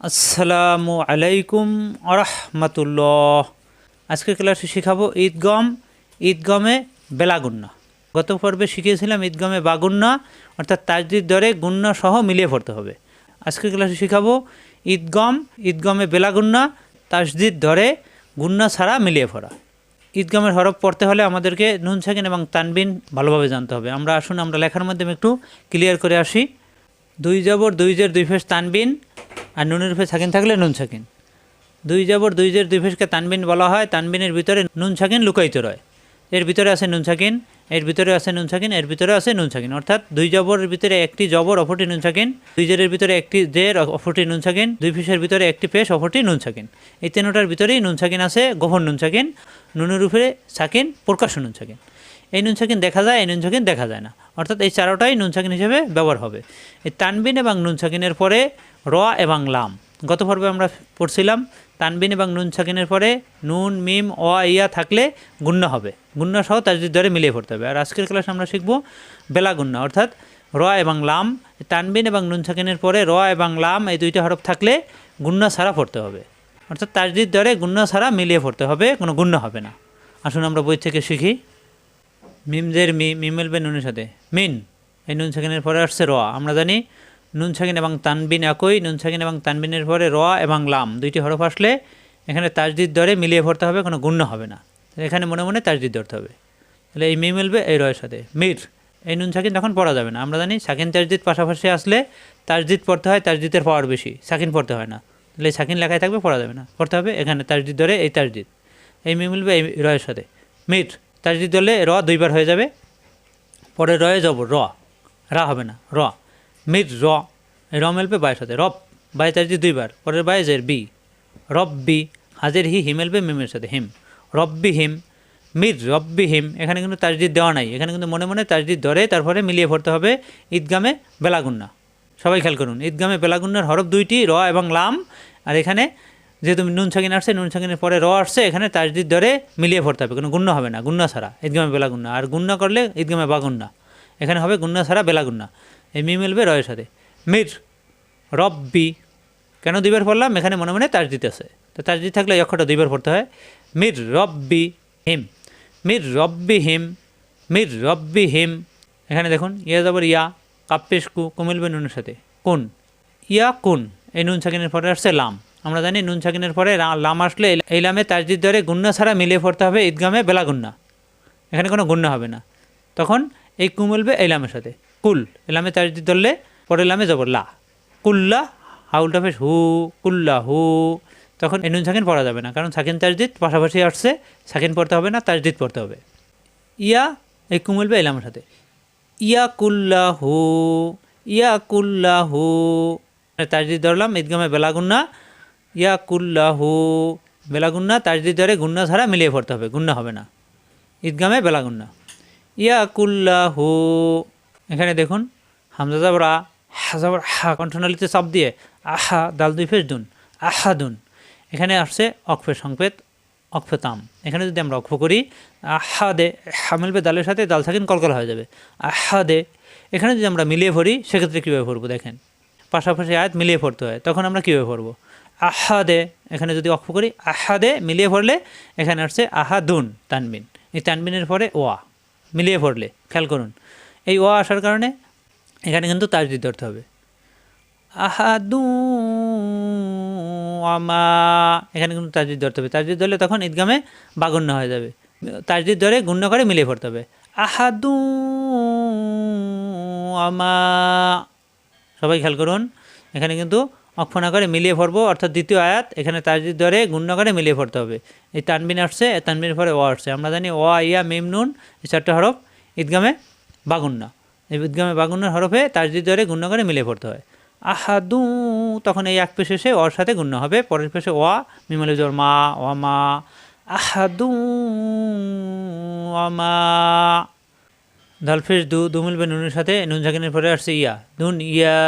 আসসালামু আলাইকুম আরহামতুল্লাহ। আজকের ক্লাসে শেখাবো ঈদগম, ঈদগমে বেলাগুন্না। গত পর্বে শিখিয়েছিলাম ঈদগমে বাগুন্না, অর্থাৎ তাজদির দরে গুন্না সহ মিলিয়ে পড়তে হবে। আজকের ক্লাসে শেখাবো ঈদগম, ঈদগমে বেলাগুন্না তাজদির দরে গুন্না ছাড়া মিলিয়ে পড়া। ঈদগমের হরফ পড়তে হলে আমাদেরকে নুন, সাকিন এবং তানবিন ভালোভাবে জানতে হবে। আমরা আসুন, আমরা লেখার মাধ্যমে একটু ক্লিয়ার করে আসি। দুই জবর, দুই জের, দুই ফেস তানবিন আর নুনের ফেস সাকিন থাকলে নুন সাকিন। দুই জবর, দুই জের, দুই ফেসকে তানবিন বলা হয়, তানবিনের ভিতরে নুন সাকিন লুকায়িত রয়। এর ভিতরে আছে নুন সাকিন, এর ভিতরে আছে নুন সাকিন, এর ভিতরে আছে নুন সাকিন। অর্থাৎ দুই জবরের ভিতরে একটি জবর, অপরটি নুন সাকিন, দুই জেরের ভিতরে একটি জের, অপরটি নুন সাকিন, দুই ফেসের ভিতরে একটি পেশ অপরটি নুন সাকিন। এই তিনটার ভিতরেই নুন সাকিন আছে, গোপন নুন সাকিন, নুনের উপরে সাকিন, প্রকাশ্য নুন সাকিন। এই নুন সাকিন দেখা যায়, এই নুন সাকিন দেখা যায় না। অর্থাৎ এই চারোটাই নুন সাকিন হিসেবে ব্যবহার হবে। এই তানবিন এবং নুন সাকিনের পরে র এবং লাম। গত পর্বে আমরা পড়ছিলাম, তানবিন এবং নুন সাকিনের পরে নুন, মিম, অ, ইয়া থাকলে গুণ্য হবে। গুণ্য সহ তাজদিদ ধরে মিলিয়ে পড়তে হবে। আর আজকের ক্লাসে আমরা শিখব বেলা গুণ্য অর্থাৎ র এবং লাম। তানবিন এবং নুন সাকিনের পরে র এবং লাম, এই দুইটা হরফ থাকলে গুণ্য ছাড়া পড়তে হবে। অর্থাৎ তাজদিদ ধরে গুণ্য ছাড়া মিলিয়ে পড়তে হবে, কোনো গুণ্য হবে না। আসুন আমরা বই থেকে শিখি। মিমদের মি, মিম মিলবে নুনের সাথে। মিন, এই নুন সাকিনের পরে আসছে র আমরা জানি নুন সাকিন এবং তানবিন একই, নুন সাকিন এবং তানবিনের পরে র এবং লাম। দুইটি হরফ আসলে এখানে তাজদিদ দরে মিলিয়ে পড়তে হবে, কোনো গুণ্য হবে না। এখানে মনে মনে তাজদিদ ধরতে হবে। তাহলে এই মি মিলবে এই রয়ের সাথে। মির, এই নুন সাকিন তখন পড়া যাবে না। আমরা জানি সাকিন তাজদিদ পাশাপাশি আসলে তাজদিদ পড়তে হয়, তাজদিদের পাওয়ার বেশি। সাকিন পড়তে হয় না। তাহলে সাকিন লেখায় থাকবে, পড়া যাবে না। পড়তে হবে এখানে তাজদিদ ধরে এই তাজদিদ। এই মি মিলবে এই রয়ের সাথে। মির তাজদিদ ধরলে র দুইবার হয়ে যাবে। পরে রয়ে যাব, র। রা হবে না, র। মির, র। র মেলবে বায়ের সাথে। রব বাই তাজদিদ দুইবার, পরের বায়ে জের, বি। রব, বি, হাজের, হি হিমেলবে মিমের সাথে, হিম। রব্বি হিম, মির রব্বি হিম, এখানে কিন্তু তাজদিদ দেওয়া নাই। এখানে কিন্তু মনে মনে তাজদিদ ধরে, তারপরে মিলিয়ে পড়তে হবে ঈদগামে বেলাগুন্না। সবাই খেয়াল করুন, ঈদগামে বেলাগুন্নার হরফ দুইটি, র এবং লাম। আর এখানে যেহেতু নুন সাকিন আসছে, নুন সাকিনের পরে র আসছে, এখানে তাজদিদ ধরে মিলিয়ে পড়তে হবে, কোনো গুণ্য হবে না, গুণ্য ছাড়া ঈদগামে বেলা বেলাগুন্না আর গুণ্য করলে ঈদগামে বাগুন্না এখানে হবে গুণ্য ছাড়া বেলাগুন্না এই মি মিলবে রয়ের সাথে। মির, রব্বি, কেন দুইবার পড়লাম? এখানে মনে মনে তাজদিদ আছে। তো তাজদিদ থাকলে অক্ষরটা দুইবার পড়তে হয়। মির, রব্বি, হিম। মির, রব্বি, হিম। মির, রব্বি, হিম। এখানে দেখুন, ইয়া যাবার ইয়া, কাপ্পেশ কু কুমিলবে নুনের সাথে। কোন। ইয়া কুন। এই নুন সাকিনের পরে আসছে লাম। আমরা জানি নুন সাকিনের পরে লাম আসলে এই- লামে তাজদিদ ধরে গুন্না ছাড়া মিলিয়ে পড়তে হবে ঈদগামে বেলা গুন্না। এখানে কোনো গুন্না হবে না। তখন এই কু মিলবে এই লামের সাথে। কুল, এই লামে তাজদিদ ধরলে পরের লামে যাব লা। কুল্লা, হাউলটা ফেস হু, কুল্লা হু। তখন এই নুন সাকিন পড়া যাবে না, কারণ সাকিন তাজদিদ পাশাপাশি আসছে সাকিন পড়তে হবে না, তাজদিদ পড়তে হবে। ইয়া, এই কু মিলবে এই লামের সাথে। ইয়া কুল্লা হু, ইয়া কুল্লা হু। তাজদিদ ধরলাম ঈদগামে বেলাগুন্না ইয়া কুল্লা হু বেলাগুন্না তাজদিদ ধরে গুন্না ছাড়া মিলিয়ে পড়তে হবে, গুন্না হবে না। ঈদগামে বেলাগুন্না ইয়া কুল্লা হু এখানে দেখুন, হামজা যাবর আ হা কণ্ঠনালীতে চাপ দিয়ে, আহা, দাল দুই ফেস দুন, আহা দুন। এখানে আসছে অক্ষে সংকেত অক্ষতাম এখানে যদি আমরা অক্ষ করি, আহা দে, হা মিলবে দালের সাথে, দাল থাকেন কলকল হয়ে যাবে। আহা দে। এখানে যদি আমরা মিলিয়ে পড়ি, সেক্ষেত্রে কীভাবে পড়ব দেখেন? পাশাপাশি আয়াত মিলিয়ে পড়তে হয়, তখন আমরা কীভাবে পড়ব? আহা দে এখানে যদি অক্ষ করি, আহাদে মিলিয়ে পড়লে এখানে আসছে আহা দুন তানবিন। এই তানবিনের পরে ওয়া, মিলিয়ে পড়লে, খেয়াল করুন। এই ওয়া আসার কারণে এখানে কিন্তু তাজদিদ ধরতে হবে। আহাদু আমা, এখানে কিন্তু তাজদিদ ধরতে হবে। তাজদিদ ধরলে তখন ঈদগামে বাগন্য হয়ে যাবে। তাজদিদ ধরে গুণ্য করে মিলিয়ে পড়তে হবে। আহাদু আমা, সবাই খেয়াল করুন, এখানে কিন্তু অক্ষণা করে মিলিয়ে ভরবো, অর্থাৎ দ্বিতীয় আয়াত, এখানে তাজদিদ ধরে গুণ্য করে মিলিয়ে পড়তে হবে। এই তানবিন আসছে তানবিনের পরে ও আসছে। আমরা জানি ও ইয়া মিম, নুন, এই চারটে হরফ ঈদগামে বাগুন্না এই ঈদগামে বাগুন্নার হরফে তাজদিদ ধরে গুণ্য করে মিলিয়ে পড়তে হয়। আহাদু, তখন এই এক পেশে এসে ওর সাথে গুণ্য হবে। পরের পেশে ওয়া মিমালে জোর মা ও মা। আহাদু আমা দালফেস দু দু মিলবে নুনের সাথে নুন ঝাঁকিনের পরে আসছে ইয়া। দুন ইয়া।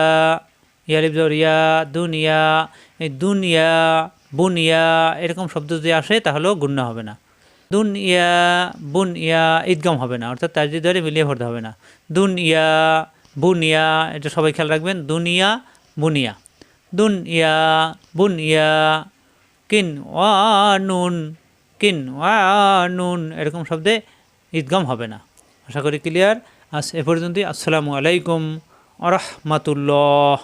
ইয়া লিপজর ইয়া দুন ইয়া এই দুন ইয়া বুন ইয়া এরকম শব্দ যদি আসে, তাহলেও গুণ্য হবে না। দুন ইয়া বুন ইয়া ঈদগাম হবে না, অর্থাৎ তাজদি ধরে মিলিয়ে পড়তে হবে না। দুন ইয়া বুন ইয়া এটা সবাই খেয়াল রাখবেন, দুনিয়া, বুনিয়া। দুন ইয়া বুন ইয়া কিন ওয়ানুন কিন ওয়ানুন এরকম শব্দে ঈদগম হবে না। আশা করি ক্লিয়ার। আজ এ পর্যন্তই। আসসালামু আলাইকুম আরহামাতুল্লাহ